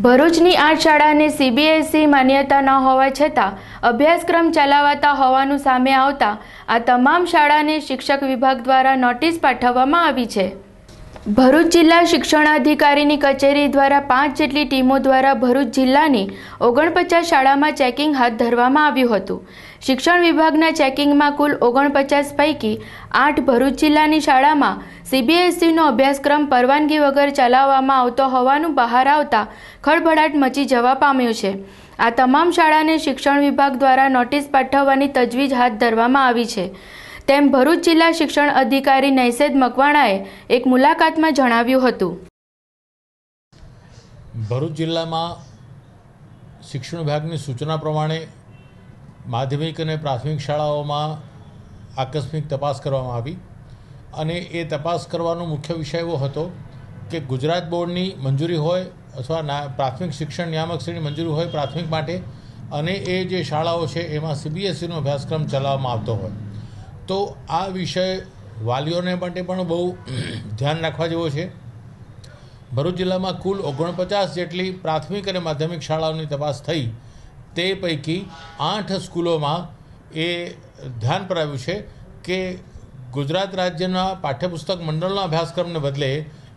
ભરૂચની આઠ શાળાને સીબીએસઈ માન્યતા ન હોવા છતાં અભ્યાસક્રમ ચલાવાતા હોવાનું સામે આવતા આ તમામ શાળાને શિક્ષક વિભાગ દ્વારા નોટિસ પાઠવવામાં આવી છે. ભરૂચ જિલ્લા શિક્ષણાધિકારીની કચેરી દ્વારા પાંચ જેટલી ટીમો દ્વારા ભરૂચ જિલ્લાની ઓગણપચાસ શાળામાં ચેકિંગ હાથ ધરવામાં આવ્યું હતું. શિક્ષણ વિભાગના ચેકિંગમાં કુલ ઓગણપચાસ પૈકી આઠ ભરૂચ જિલ્લાની શાળામાં સીબીએસઈનો અભ્યાસક્રમ પરવાનગી વગર ચલાવવામાં આવતો હોવાનું બહાર આવતા ખળભળાટ મચી જવા પામ્યો છે. આ તમામ શાળાને શિક્ષણ વિભાગ દ્વારા નોટિસ પાઠવવાની તજવીજ હાથ ધરવામાં આવી છે. તેમ ભરૂચ જિલ્લા શિક્ષણ અધિકારી નૈસેદ મકવાણાએ એક મુલાકાતમાં જણાવ્યું હતું. ભરૂચ જિલ્લામાં શિક્ષણ વિભાગની સૂચના પ્રમાણે માધ્યમિક અને પ્રાથમિક શાળાઓમાં આકસ્મિક તપાસ કરવામાં આવી અને એ તપાસ કરવાનો મુખ્ય વિષય એવો હતો કે ગુજરાત બોર્ડની મંજૂરી હોય અથવા પ્રાથમિક શિક્ષણ નિયામકશ્રીની મંજૂરી હોય પ્રાથમિક માટે અને એ જે શાળાઓ છે એમાં સીબીએસઈનો અભ્યાસક્રમ ચલાવવામાં આવતો હોય. તો આ વિષય વાલીઓને માટે પણ બહુ ધ્યાન રાખવા જેવો છે. ભરૂચ જિલ્લામાં કુલ ઓગણપચાસ જેટલી પ્રાથમિક અને માધ્યમિક શાળાઓની તપાસ થઈ. તે પૈકી આઠ સ્કૂલોમાં એ ધ્યાન પર આવ્યું છે કે ગુજરાત રાજ્યના પાઠ્યપુસ્તક મંડળના અભ્યાસક્રમને બદલે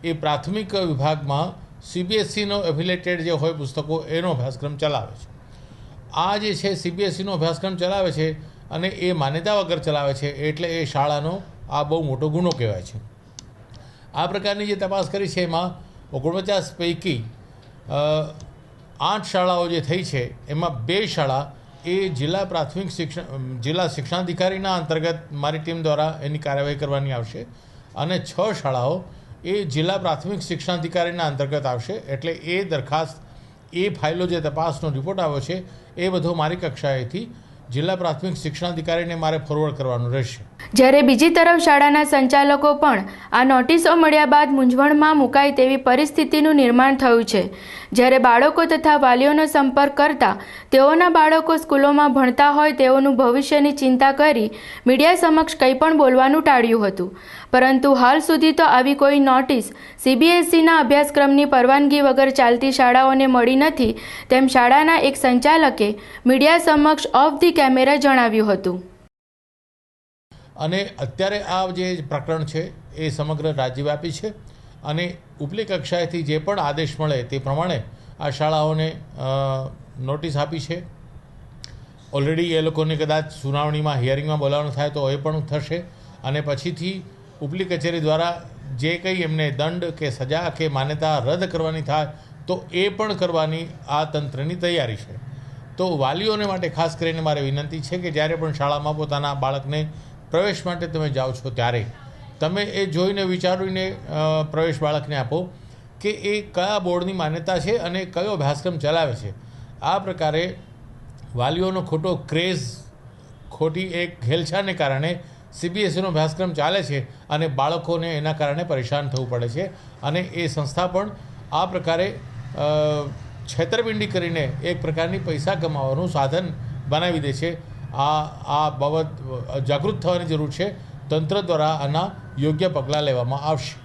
એ પ્રાથમિક વિભાગમાં સીબીએસસીનો એફિલેટેડ જે હોય પુસ્તકો એનો અભ્યાસક્રમ ચલાવે છે. આ જે છે સીબીએસસીનો અભ્યાસક્રમ ચલાવે છે અને એ માન્યતા વગર ચલાવે છે એટલે એ શાળાનો આ બહુ મોટો ગુનો કહેવાય છે. આ પ્રકારની જે તપાસ કરી છે એમાં ઓગણપચાસ પૈકી આઠ શાળાઓ જે થઈ છે એમાં બે શાળા એ જિલ્લા પ્રાથમિક શિક્ષણ જિલ્લા શિક્ષણાધિકારીના અંતર્ગત મારી ટીમ દ્વારા એની કાર્યવાહી કરવાની આવશે અને છ શાળાઓ એ જિલ્લા પ્રાથમિક શિક્ષણાધિકારીના અંતર્ગત આવશે એટલે એ દરખાસ્ત, એ ફાઇલો જે તપાસનો રિપોર્ટ આવ્યો છે એ બધો મારી કક્ષાએથી જિલ્લા પ્રાથમિક શિક્ષણાધિકારીને મારે ફોરવર્ડ કરવાનું રહેશે. જ્યારે બીજી તરફ શાળાના સંચાલકો પણ આ નોટિસો મળ્યા બાદ મૂંઝવણમાં મુકાય તેવી પરિસ્થિતિનું નિર્માણ થયું છે. જ્યારે બાળકો તથા વાલીઓનો સંપર્ક કરતા તેઓના બાળકો સ્કૂલોમાં ભણતા હોય તેઓનું ભવિષ્યની ચિંતા કરી મીડિયા સમક્ષ કંઈ પણ બોલવાનું ટાળ્યું હતું. પરંતુ હાલ સુધી તો આવી કોઈ નોટિસ સીબીએસઈના અભ્યાસક્રમની પરવાનગી વગર ચાલતી શાળાઓને મળી નથી. તેમ શાળાના એક સંચાલકે મીડિયા સમક્ષ ઓફ ધી કેમેરા જણાવ્યું હતું. અને અત્યારે આ જે પ્રકરણ છે, એ સમગ્ર રાજ્યવ્યાપી છે અને ઉપલી કક્ષાએથી જે પણ આદેશ મળે તે પ્રમાણે આ શાળાઓને નોટિસ આપી છે. ઓલરેડી એ લોકોને કદાચ સુનાવણીમાં હિયરિંગમાં બોલાવવાનું થાય તો એ પણ થશે. અને પછીથી ઉપલી કચેરી દ્વારા જે કંઈ એમને દંડ કે સજા કે માન્યતા રદ કરવાની થાય તો એ પણ કરવાની આ તંત્રની તૈયારી છે. તો વાલીઓને માટે ખાસ કરીને મારે વિનંતી છે કે જ્યારે પણ શાળામાં પોતાના બાળકને પ્રવેશ માટે તમે જાઓ છો ત્યારે તમે એ જોઈને વિચારીને પ્રવેશ બાળકને આપો કે એ કયા બોર્ડની માન્યતા છે અને કયો અભ્યાસક્રમ ચલાવે છે. આ પ્રકારે વાલીઓનો ખોટો ક્રેઝ, ખોટી એક ઘેલછાને કારણે સીબીએસઈનો અભ્યાસક્રમ ચાલે છે અને બાળકોને એના કારણે પરેશાન થવું પડે છે. અને એ સંસ્થા પણ આ પ્રકારે છેતરપિંડી કરીને એક પ્રકારની પૈસા કમાવાનું સાધન બનાવી દે છે. આ આ બાબત જાગૃત થવાની જરૂર છે. તંત્ર દ્વારા આના યોગ્ય પગલાં લેવામાં આવશે.